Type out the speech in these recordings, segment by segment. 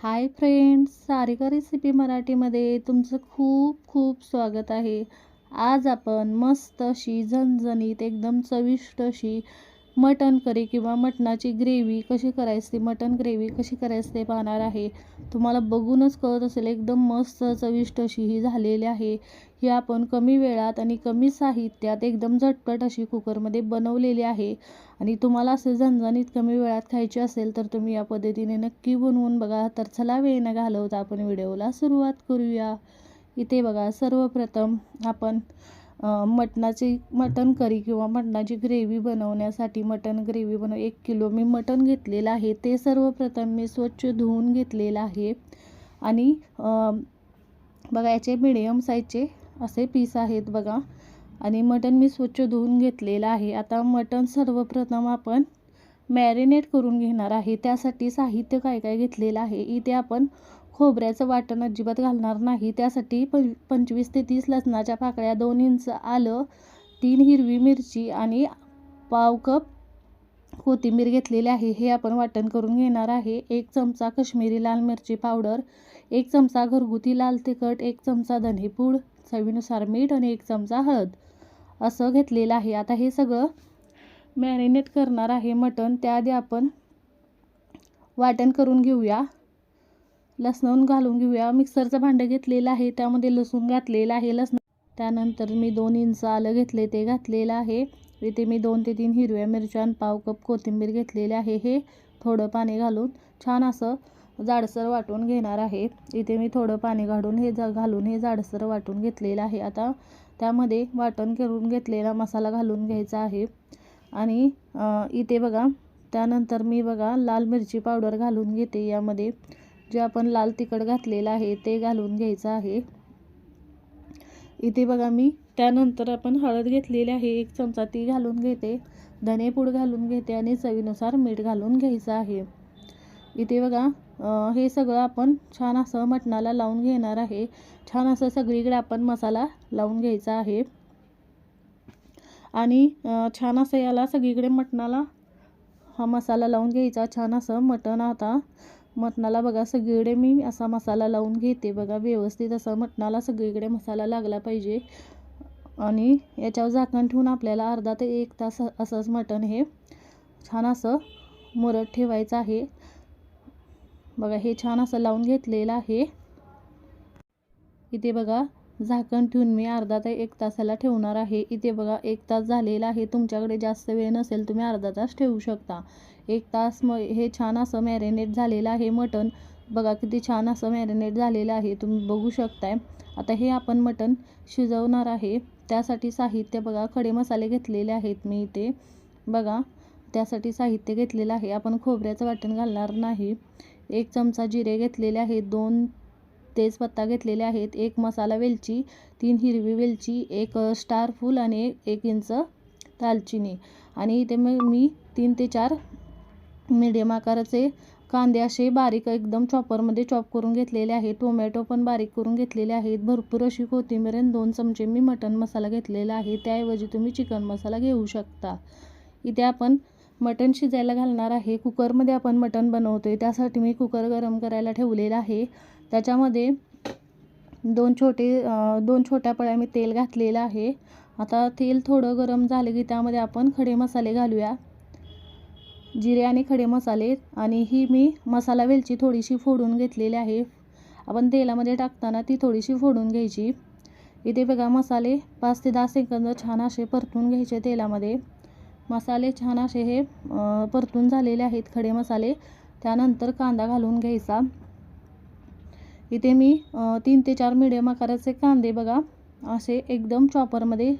Hi friends Sarika recipe मराठीमध्ये तुमचं खूप खूप स्वागत आहे. आज आपण मस्त अशी झणझणीत एकदम चविष्ट अशी मटन करी किंवा मटणाची ग्रेव्ही कशी करायची मटन ग्रेव्ही कशी करायची ते पाहणार आहे. तुम्हाला बघूनच कळत असेल एकदम मस्त चविष्ट अशी ही झालेली आहे. ही आपण कमी वेळात आणि कमी साहित्यात एकदम झटपट अशी कुकरमध्ये बनवलेली आहे. आणि तुम्हाला असे झणझणीत कमी वेळात खायची असेल तर तुम्ही या पद्धतीने नक्की बनवून बघा. तर चला वेळ न घालवता आपण व्हिडिओला सुरुवात करूया. इथे बघा सर्वप्रथम आपण मटणाची मटण करी किंवा मटणाची ग्रेव्ही बनवण्यासाठी मटण ग्रेव्ही बनव एक किलो मी मटण घेतलेलं आहे. ते सर्वप्रथम मी स्वच्छ धुवून घेतलेलं आहे. आणि बघा याचे मिडियम साईजचे असे पीस आहेत बघा. आणि मटण मी स्वच्छ धुवून घेतलेलं आहे. आता मटण सर्वप्रथम आपण मॅरिनेट करून घेणार आहे. त्यासाठी साहित्य काय काय घेतलेलं आहे? इथे आपण खोबऱ्याचं वाटण अजिबात घालणार नाही. त्यासाठी पं पंचवीस ते तीस लसणाच्या पाकळ्या दोन इंच आलं तीन हिरवी मिरची आणि पाव कप कोथिंबीर घेतलेली आहे. हे आपण वाटण करून घेणार आहे. एक चमचा कश्मीरी लाल मिरची पावडर एक चमचा घरगुती लाल तिखट एक चमचा धनेपूड चवीनुसार मीठ आणि एक चमचा हळद असं घेतलेलं आहे. आता हे सगळं मॅरिनेट करणार आहे. मटण त्याआधी आपण वाटण करून घेऊया. लसणून घालून घेऊया. मिक्सरचं भांडं घेतलेलं आहे त्यामध्ये लसूण घातलेलं आहे. लसण त्यानंतर मी दोन इंच आलं घेतले ते घातलेलं आहे. इथे मी दोन ते तीन हिरव्या मिरच्या आणि पाव कप कोथिंबीर घेतलेले आहे. हे थोडं पाणी घालून छान असं जाडसर वाटून घेणार आहे. इथे मी थोडं पाणी घालून हे जा घालून हे जाडसर वाटून घेतलेलं आहे. आता त्यामध्ये वाटण करून घेतलेला मसाला घालून घ्यायचा आहे. आणि इथे बघा त्यानंतर मी बघा लाल मिरची पावडर घालून घेते यामध्ये. जे आपण लाल तिखट घातलेलं आहे ते घालून घ्यायचं आहे. इथे बघा मी त्यानंतर आपण हळद घेतलेली आहे एक चमचा ती घालून घेते. धनेपूड घालून घेते आणि चवीनुसार मीठ घालून घ्यायचं आहे. इथे बघा हे सगळं आपण छान असं मटणाला लावून घेणार आहे. छान असं सगळीकडे आपण मसाला लावून घ्यायचा आहे. आणि छान असं याला सगळीकडे मटणाला हा मसाला लावून घ्यायचा छान असं मटण आता मटणाला बघा सगळीकडे मी असा मसाला लावून घेते बघा व्यवस्थित असं मटणाला सगळीकडे मसाला लागला पाहिजे. आणि याच्यावर झाकण ठेवून आपल्याला अर्धा ते एक तास असंच मटण हे छान असं मुरत ठेवायचं आहे. बघा हे छान असं लावून घेतलेलं आहे. इथे बघा झाकण ठेवून मी अर्धा ते एक तासाला ठेवणार आहे. इथे बघा एक तास झालेला आहे. तुमच्याकडे जास्त वेळ नसेल तुम्ही अर्धा तास ठेवू शकता. एक तास म हे छान असं मॅरिनेट झालेलं आहे मटण. बघा किती छान असं मॅरिनेट झालेलं आहे. तुम्ही बघू शकताय. आता हे आपण मटण शिजवणार आहे. त्यासाठी साहित्य बघा खडे मसाले घेतलेले आहेत मी इथे. बघा त्यासाठी साहित्य घेतलेलं आहे. आपण खोबऱ्याचं वाटण घालणार नाही. एक चमचा जिरे घेतलेले आहेत. दोन तेजपत्ता घेतलेले आहेत. एक मसाला वेलची तीन हिरवी वेलची एक स्टार फूल आणि एक इंच दालचिनी. आणि इथे मग मी तीन ते चार मिडियम आकाराचे कांदे असे बारीक एकदम चॉपरमध्ये चॉप करून घेतलेले आहे टोमॅटो पण बारीक करून घेतलेले आहेत. भरपूर अशी कोथिंबीर आणि दोन चमचे मी मटन मसाला घेतलेला आहे. त्याऐवजी तुम्ही चिकन मसाला घेऊ शकता. इथे आपण मटण शिजायला घालणार आहे. कुकरमध्ये आपण मटण बनवतो आहे त्यासाठी मी कुकर गरम करायला ठेवलेला आहे. त्याच्यामध्ये दोन छोटे दोन छोट्या पळ्या मी तेल घातलेलं आहे. आता तेल थोडं गरम झालं की त्यामध्ये आपण खडे मसाले घालूया. जिरे आणि खडे मसाले. आणि ही मी मसाला वेलची थोडीशी फोडून घेतलेली आहे. आपण तेलामध्ये टाकताना ती थोडीशी फोडून घ्यायची. इथे बघा मसाले पाच ते दहा सेकंद छान असे परतून घ्यायचे तेलामध्ये. मसाले छान असे हे परतून झालेले आहेत खडे मसाले. त्यानंतर कांदा घालून घ्यायचा. इथे मी तीन ते चार मिडियम आकाराचे कांदे बघा. असे एकदम चॉपरमध्ये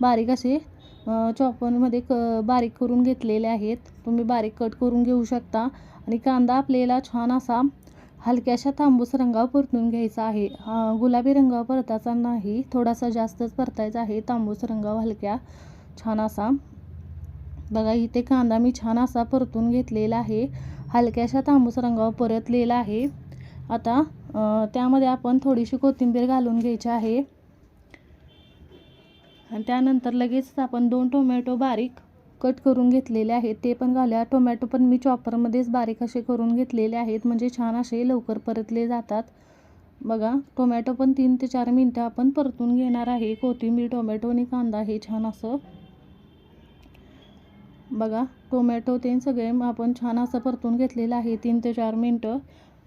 बारीक असे चॉपरमध्ये क बारीक करून घेतलेले आहेत. तुम्ही बारीक कट करून घेऊ शकता. आणि कांदा आपल्याला छान असा हलक्याशा तांबूस रंगावर परतून घ्यायचा आहे. गुलाबी रंगावर परतायचा नाही. थोडासा जास्तच परतायचा आहे. तांबूस रंगावर हलक्या छान असा. बघा इथे कांदा मी छान असा परतून घेतलेला आहे. हलक्याशा तांबूस रंगावर परतलेला आहे. आता त्यामध्ये आपण थोडीशी कोथिंबीर घालून घ्यायची आहे. आणि त्यानंतर लगेच आपण दोन टोमॅटो बारीक कट करून घेतलेले आहेत. ते पण घालूया. टोमॅटो पण मी चॉपरमध्येच बारीक असे करून घेतलेले आहेत. म्हणजे छान असे लवकर परतले जातात. बघा टोमॅटो पण तीन ते चार मिनटं आपण परतून घेणार आहे. कोथिंबीर टोमॅटो आणि कांदा हे छान असं बघा टोमॅटो ते सगळे आपण छान असं परतून घेतलेलं आहे. तीन ते चार मिनटं.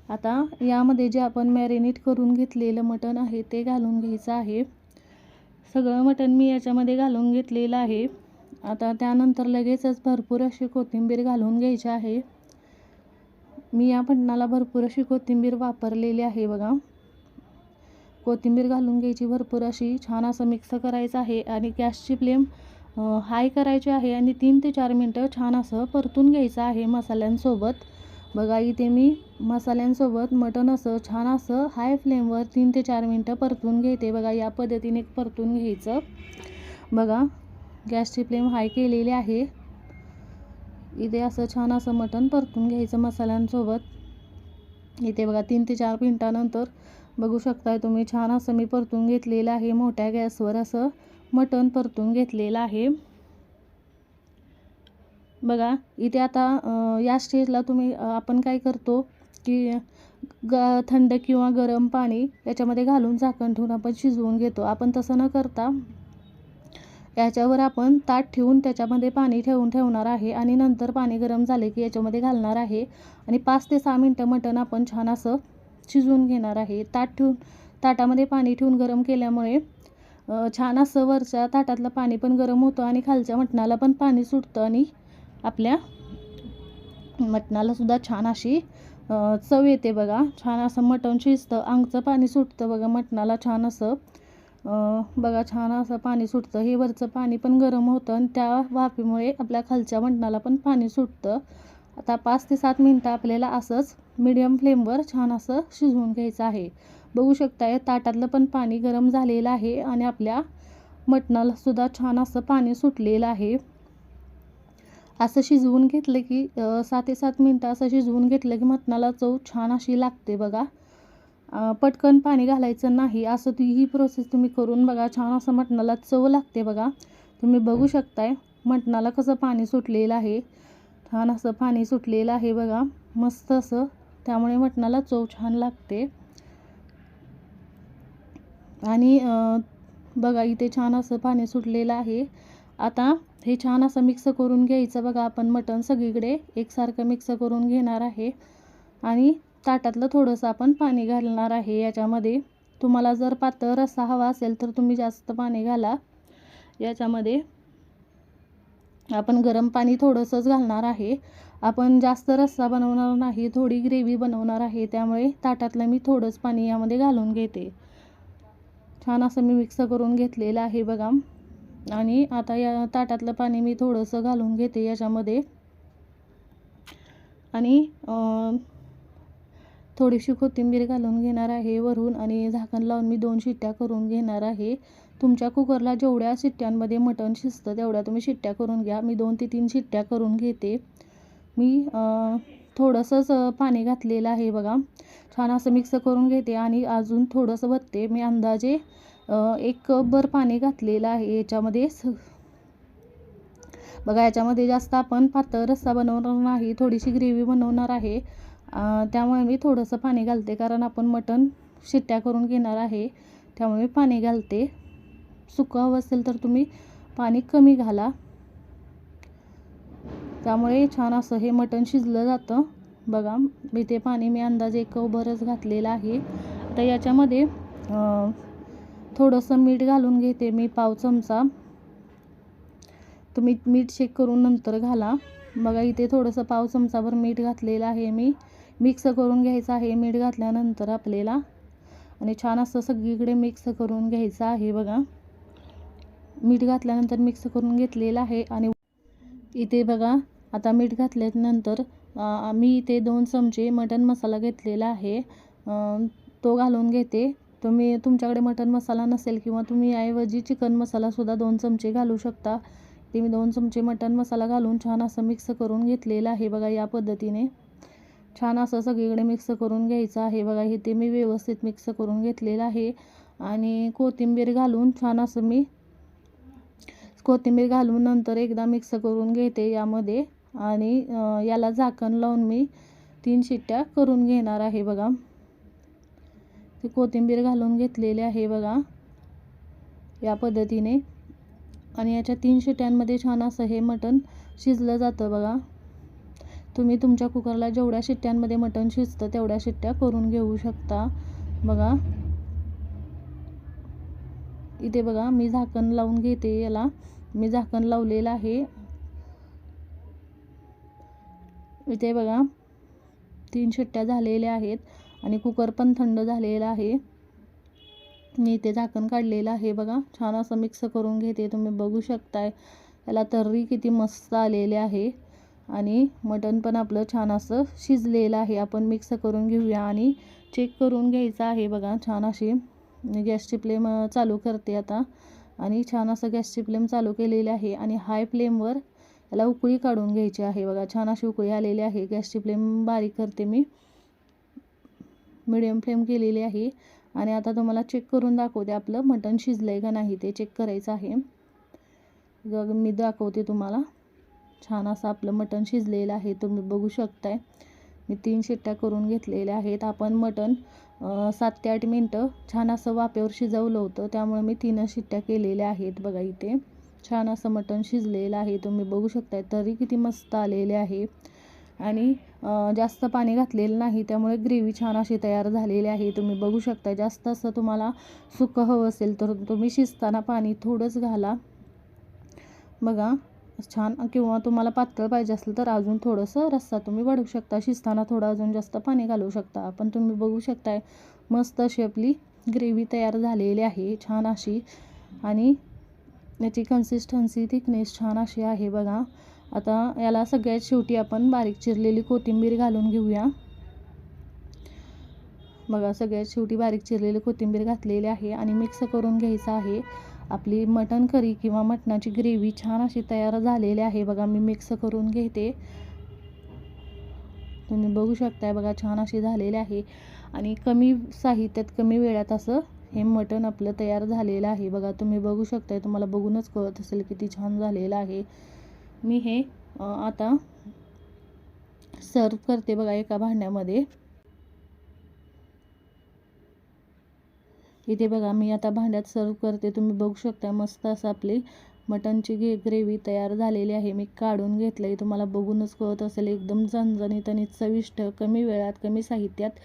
आता यामध्ये जे आपण मॅरिनेट करून घेतलेलं मटण आहे ते घालून घ्यायचं आहे. सगळं मटण मी याच्यामध्ये घालून घेतलेलं आहे. आता त्यानंतर लगेचच भरपूर अशी कोथिंबीर घालून घ्यायची आहे. मी या मटणाला भरपूर अशी कोथिंबीर वापरलेली आहे बघा. कोथिंबीर घालून घ्यायची भरपूर अशी छान असं मिक्स करायचं आहे आणि गॅसची फ्लेम हाय करायची आहे आणि तीन ते चार मिनटं छान असं परतून घ्यायचं आहे मसाल्यांसोबत. बघा इथे मी मसाल्यांसोबत मटण असं छान असं हाय फ्लेमवर तीन ते चार मिनटं परतून घेते. बघा या पद्धतीने परतून घ्यायचं. बघा गॅसची फ्लेम हाय केलेली आहे. इथे असं छान असं मटण परतून घ्यायचं मसाल्यांसोबत. इथे बघा तीन ते चार मिनटानंतर बघू शकताय तुम्ही छान असं मी परतून घेतलेलं आहे मोठ्या गॅसवर असं. मटण परतून घेतलेलं आहे. बघा इथे आता या स्टेजला तुम्ही आपण काय करतो की ग थंड किंवा गरम पाणी याच्यामध्ये घालून झाकण ठेवून आपण शिजवून घेतो. आपण तसं न करता याच्यावर आपण ताट ठेवून त्याच्यामध्ये पाणी ठेवून ठेवणार आहे आणि नंतर पाणी गरम झाले की याच्यामध्ये घालणार आहे आणि पाच ते सहा मिनटं मटण आपण छान असं शिजवून घेणार आहे. ताट ठेवून ताटामध्ये पाणी ठेवून गरम केल्यामुळे छान असं वरच्या ताटातलं पाणी पण गरम होतं आणि खालच्या मटणाला पण पाणी सुटतं आणि आपल्या मटणालासुद्धा छान अशी चव येते बघा. छान असं मटण शिजतं अंगचं पाणी सुटतं बघा मटणाला छान असं. बघा छान असं पाणी सुटतं. हे वरचं पाणी पण गरम होतं आणि त्या वाफेमुळे आपल्या खालच्या मटणाला पण पाणी सुटतं. आता पाच ते सात मिनटं आपल्याला असंच मिडियम फ्लेमवर छान असं शिजवून घ्यायचं आहे. बघू शकताय ताटातलं पण पाणी गरम झालेलं आहे आणि आपल्या मटणाला सुद्धा छान असं पाणी सुटलेलं आहे. असं शिजवून घेतलं की सात ते सात मिनटं असं शिजवून घेतलं की मटणाला चव छान अशी लागते बघा. पटकन पाणी घालायचं नाही असं ती ही प्रोसेस तुम्ही करून बघा छान असं मटणाला चव लागते बघा. तुम्ही बघू शकताय मटणाला कसं पाणी सुटलेलं आहे. छान असं पाणी सुटलेलं आहे बघा मस्त असं त्यामुळे मटणाला चव छान लागते. आणि बघा इथे छान असं पाणी सुटलेलं आहे. आता हे छान असं मिक्स करून घ्यायचं. बघा आपण मटण सगळीकडे एकसारखं मिक्स करून घेणार आहे. आणि ताटातलं थोडंसं आपण पाणी घालणार आहे याच्यामध्ये. तुम्हाला जर पातळ रस्सा हवा असेल तर तुम्ही जास्त पाणी घाला. याच्यामध्ये आपण गरम पाणी थोडंसंच घालणार आहे. आपण जास्त रस्सा बनवणार नाही थोडी ग्रेव्ही बनवणार आहे. त्यामुळे ताटातलं मी थोडंच पाणी यामध्ये घालून घेते. छान असं मी मिक्स करून घेतलेलं आहे बघा. आणि आता या ताटातलं पाणी मी थोडंसं घालून घेते याच्यामध्ये. आणि थोडीशी कोथिंबीर घालून घेणार आहे वरून आणि झाकण लावून मी दोन शिट्ट्या करून घेणार आहे. तुमच्या कुकरला जेवढ्या शिट्ट्यांमध्ये मटण शिजतं तेवढ्या तुम्ही शिट्ट्या करून घ्या. मी दोन ते तीन शिट्ट्या करून घेते. मी थोडंसंच पाणी घातलेलं आहे बघा. छान असं मिक्स करून घेते आणि अजून थोडंसं बघते मी अंदाजे एक कपभर पाणी घातलेलं आहे याच्यामध्ये. बघा याच्यामध्ये जास्त आपण पातळ रस्सा बनवणार नाही थोडीशी ग्रेव्ही बनवणार आहे. त्यामुळे मी थोडंसं पाणी घालते कारण आपण मटण शिट्ट्या करून घेणार आहे. त्यामुळे मी पाणी घालते. सुकं हवं असेल तर तुम्ही पाणी कमी घाला. त्यामुळे छान असं हे मटण शिजलं जातं. बघा मी ते पाणी मी अंदाजे एक भरच घातलेलं आहे. आता याच्यामध्ये थोडंसं मीठ घालून घेते मी पाव चमचा. तुम्ही मीठ शेक करून नंतर घाला. बघा इथे थोडंसं पाव चमचाभर मीठ घातलेलं आहे मी. मिक्स करून घ्यायचं आहे मीठ घातल्यानंतर आपल्याला. आणि छान असं सगळीकडे मिक्स करून घ्यायचं आहे बघा. मीठ घातल्यानंतर मिक्स करून घेतलेलं आहे आणि इथे बघा आता मीठ घातल्यानंतर मी इथे दोन चमचे मटन मसाला घेतलेला आहे. तो घालून घेते. तुम्ही तुमच्याकडे मटन मसाला नसेल किंवा तुम्ही ऐवजी चिकन मसालासुद्धा दोन चमचे घालू शकता. ते मी दोन चमचे मटन मसाला घालून छान असं मिक्स करून घेतलेलं आहे बघा या पद्धतीने. छान असं सगळीकडे मिक्स करून घ्यायचं आहे बघा हे ते मी व्यवस्थित मिक्स करून घेतलेलं आहे. आणि कोथिंबीर घालून छान असं मी कोथिंबीर घालून नंतर एकदा मिक्स करून घेते यामध्ये. आणि याला झाकण लावून मी तीन शिट्ट्या करून घेणार आहे बघा. ती कोथिंबीर घालून घेतलेली आहे बघा. या पद्धतीने. आणि याच्या तीन शिट्ट्यांमध्ये छान असं हे मटण शिजलं जातं बघा. तुम्ही तुमच्या कुकरला जेवढ्या शिट्ट्यांमध्ये मटण शिजतं तेवढ्या शिट्ट्या करून घेऊ शकता बघा. इथे बघा मी झाकण लावून घेते याला. मी झाकण लावलेलं आहे. इथे बघा तीन शिट्ट्या झालेल्या आहेत आणि कुकर पण थंड झालेला आहे. मी इथे झाकण काढलेलं आहे बघा. छान असं मिक्स करून घेते. तुम्ही बघू शकताय. याला तर्री किती मस्त आलेले आहे. आणि मटण पण आपलं छान असं शिजलेलं आहे. आपण मिक्स करून घेऊया आणि चेक करून घ्यायचं आहे बघा. छान अशी गॅसची फ्लेम चालू करते आता. आणि छान असं गॅसची फ्लेम चालू केलेली आहे आणि हाय फ्लेमवर याला उकळी काढून घ्यायची आहे. बघा छान अशी उकळी आलेली आहे. गॅसची फ्लेम बारीक करते मी. मिडियम फ्लेम केलेली आहे. आणि आता तुम्हाला चेक करून दाखवते आपलं मटण शिजलं आहे का नाही ते चेक करायचं आहे. बघ मी दाखवते तुम्हाला. छान असं आपलं मटण शिजलेलं आहे. तुम्ही बघू शकताय. मी तीन शिट्ट्या करून घेतलेल्या आहेत. आपण मटण सात ते आठ मिनटं छान असं वाफेवर शिजवलं होतं. त्यामुळे मी तीनच शिट्ट्या केलेल्या आहेत बघा इथे. छान असं मटण शिजलेलं आहे. तुम्ही बघू शकताय तरी किती मस्त आलेले आहे. आणि जास्त पाणी घातलेलं नाही. त्यामुळे ग्रेव्ही छान अशी तयार झालेली आहे. तुम्ही बघू शकता जास्त असं तुम्हाला सुकं हवं असेल तर तुम्ही शिजताना पाणी थोडंच घाला. बघा छान किंवा तुम्हाला पातळ पाहिजे असेल तर अजून थोडंसं रस्सा तुम्ही वाढवू शकता. शिजताना थोडं अजून जास्त पाणी घालू शकता. पण तुम्ही बघू शकताय मस्त अशी आपली ग्रेव्ही तयार झालेली आहे. छान अशी. आणि याची कन्सिस्टन्सी थिकनेस छान अशी आहे बघा. आता याला सगळ्यात शेवटी आपण बारीक चिरलेली कोथिंबीर घालून घेऊया. बघा सगळ्यात शेवटी बारीक चिरलेली कोथिंबीर घातलेली आहे आणि मिक्स करून घ्यायचं आहे. आपली मटण करी किंवा मटणाची ग्रेव्ही छान अशी तयार झालेली आहे. बघा मी मिक्स करून घेते. तुम्ही बघू शकताय बघा छान अशी झालेली आहे. आणि कमी साहित्यात कमी वेळात असं हे मटण आपलं तयार झालेलं आहे. बघा तुम्ही बघू शकताय तुम्हाला बघूनच कळत असेल किती छान झालेलं आहे. मी हे आता सर्व करते बघा एका भांड्यामध्ये. इथे बघा मी आता भांड्यात सर्व करते. तुम्ही बघू शकता मस्त असं आपली मटणची ग्रे ग्रेव्ही तयार झालेली आहे. मी काढून घेतलं आहे तुम्हाला बघूनच कळत असेल एकदम झणझणीत आणि चविष्ट कमी वेळात कमी साहित्यात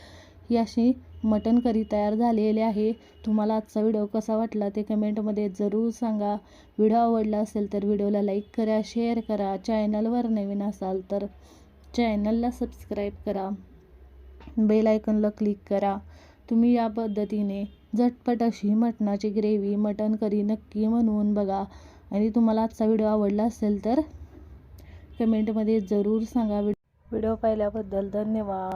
ही अशी मटन करी तयार झालेली आहे. तुम्हाला आजचा व्हिडिओ कसा वाटला ते कमेंटमध्ये जरूर सांगा. व्हिडिओ आवडला असेल तर व्हिडिओला लाईक करा शेअर करा. चॅनलवर नवीन असाल तर चॅनलला सबस्क्राईब करा. बेल आयकनला क्लिक करा. तुम्ही या पद्धतीने झटपट अशी मटणाची ग्रेव्ही मटण करी नक्की म्हणून बघा. आणि तुम्हाला आजचा व्हिडिओ आवडला असेल तर कमेंटमध्ये जरूर सांगा. व्हिडिओ पाहिल्याबद्दल धन्यवाद.